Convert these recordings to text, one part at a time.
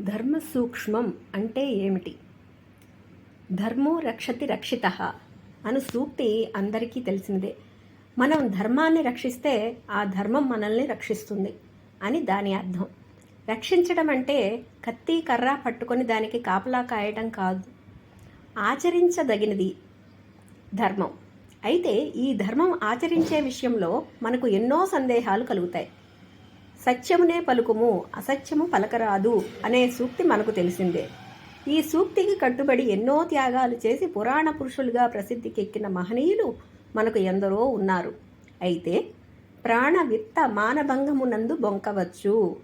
ధర్మ సూక్ష్మం అంటే ఏమిటి? ధర్మో రక్షతి రక్షిత అను సూక్తి అందరికీ తెలిసినదే. మనం ధర్మాన్ని రక్షిస్తే ఆ ధర్మం మనల్ని రక్షిస్తుంది అని దాని అర్థం. రక్షించడం అంటే కత్తి కర్ర పట్టుకొని దానికి కాపలా కాయటం కాదు. ఆచరించదగినది ధర్మం. అయితే ఈ ధర్మం ఆచరించే విషయంలో మనకు ఎన్నో సందేహాలు కలుగుతాయి. సత్యమునే పలుకుము అసత్యము పలకరాదు అనే సూక్తి మనకు తెలిసిందే. ఈ సూక్తికి కట్టుబడి ఎన్నో త్యాగాలు చేసి పురాణ పురుషులుగా ప్రసిద్ధికెక్కిన మహనీయులు మనకు ఎందరో ఉన్నారు. అయితే ప్రాణ విత్త మానభంగమునందు బొంకవచ్చు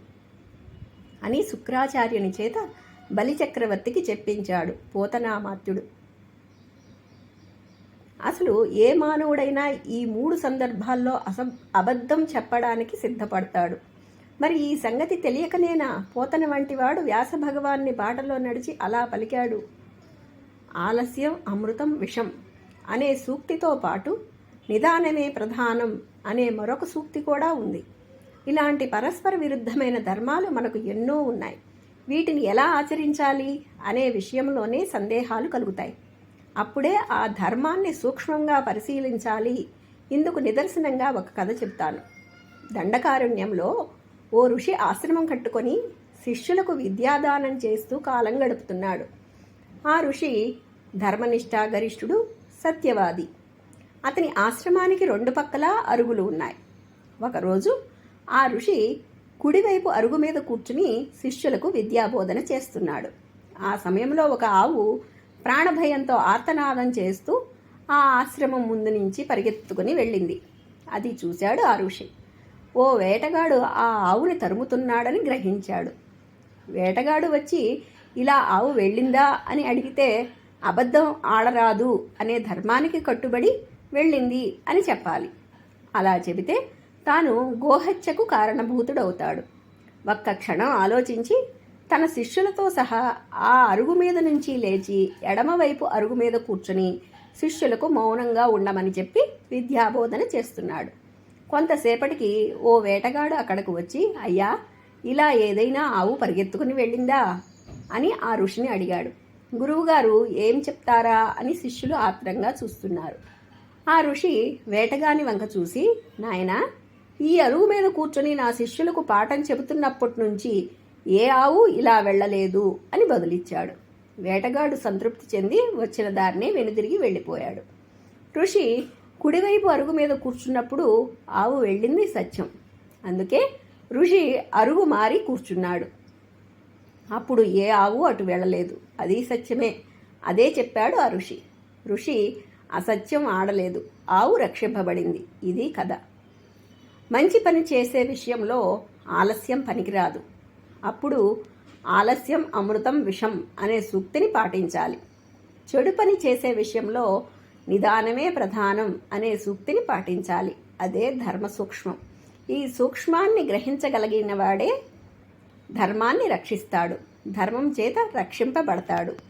అని శుక్రాచార్యుని చేత బలిచక్రవర్తికి చెప్పించాడు పోతనామాత్యుడు. అసలు ఏ మానవుడైనా ఈ మూడు సందర్భాల్లో అస అబద్ధం చెప్పడానికి సిద్ధపడతాడు. మరి ఈ సంగతి తెలియకనేనా? పోతన వంటివాడు వ్యాస భగవాన్ని బాటలో నడిచి అలా పలికాడు. ఆలస్యం అమృతం విషం అనే సూక్తితో పాటు నిదానమే ప్రధానం అనే మరొక సూక్తి కూడా ఉంది. ఇలాంటి పరస్పర విరుద్ధమైన ధర్మాలు మనకు ఎన్నో ఉన్నాయి. వీటిని ఎలా ఆచరించాలి అనే విషయంలోనే సందేహాలు కలుగుతాయి. అప్పుడే ఆ ధర్మాన్ని సూక్ష్మంగా పరిశీలించాలి. ఇందుకు నిదర్శనంగా ఒక కథ చెప్తాను. దండకారుణ్యంలో ఓ ఋషి ఆశ్రమం కట్టుకొని శిష్యులకు విద్యాదానం చేస్తూ కాలం గడుపుతున్నాడు. ఆ ఋషి ధర్మనిష్ట గరిష్ఠుడు సత్యవాది. అతని ఆశ్రమానికి రెండు పక్కల అరుగులు ఉన్నాయి. ఒకరోజు ఆ ఋషి కుడివైపు అరుగు మీద కూర్చుని శిష్యులకు విద్యాబోధన చేస్తున్నాడు. ఆ సమయంలో ఒక ఆవు ప్రాణభయంతో ఆర్తనాదం చేస్తూ ఆ ఆశ్రమం ముందు నుంచి పరిగెత్తుకుని వెళ్ళింది. అది చూశాడు ఆ ఋషి. ఓ వేటగాడు ఆ ఆవుని తరుముతున్నాడని గ్రహించాడు. వేటగాడు వచ్చి ఇలా ఆవు వెళ్ళిందా? అని అడిగితే అబద్ధం ఆడరాదు అనే ధర్మానికి కట్టుబడి వెళ్ళింది అని చెప్పాలి. అలా చెబితే తాను గోహత్యకు కారణభూతుడవుతాడు. ఒక్క క్షణం ఆలోచించి తన శిష్యులతో సహా ఆ అరుగు మీద నుంచి లేచి ఎడమవైపు అరుగు మీద కూర్చుని శిష్యులకు మౌనంగా ఉండమని చెప్పి విద్యాబోధన చేస్తున్నాడు. కొంతసేపటికి ఓ వేటగాడు అక్కడకు వచ్చి అయ్యా ఇలా ఏదైనా ఆవు పరిగెత్తుకుని వెళ్ళిందా? అని ఆ ఋషిని అడిగాడు. గురువుగారు ఏం చెప్తారా? అని శిష్యులు ఆత్రంగా చూస్తున్నారు. ఆ ఋషి వేటగాని వంక చూసి నాయనా ఈ అరువు మీద కూర్చొని నా శిష్యులకు పాఠం చెబుతున్నప్పటి నుంచి ఏ ఆవు ఇలా వెళ్ళలేదు? అని బదులిచ్చాడు. వేటగాడు సంతృప్తి చెంది వచ్చిన దారినే వెనుదిరిగి వెళ్ళిపోయాడు. ఋషి కుడివైపు అరుగు మీద కూర్చున్నప్పుడు ఆవు వెళ్ళింది సత్యం. అందుకే ఋషి అరుగు మారి కూర్చున్నాడు. అప్పుడు ఏ ఆవు అటు వెళ్ళలేదు. అది సత్యమే. అదే చెప్పాడు ఆ ఋషి. ఋషి అసత్యం ఆడలేదు. ఆవు రక్షింపబడింది. ఇది కథ. మంచి పని చేసే విషయంలో ఆలస్యం పనికిరాదు. అప్పుడు ఆలస్యం అమృతం విషం అనే సూక్తిని పాటించాలి. చెడు పని చేసే విషయంలో నిదానమే ప్రధానం అనే సూక్తిని పాటించాలి. అదే ధర్మ సూక్ష్మం ఈ సూక్ష్మాన్ని గ్రహించగలిగిన వాడే ధర్మాన్ని రక్షిస్తాడు. ధర్మం చేత రక్షింపబడతాడు.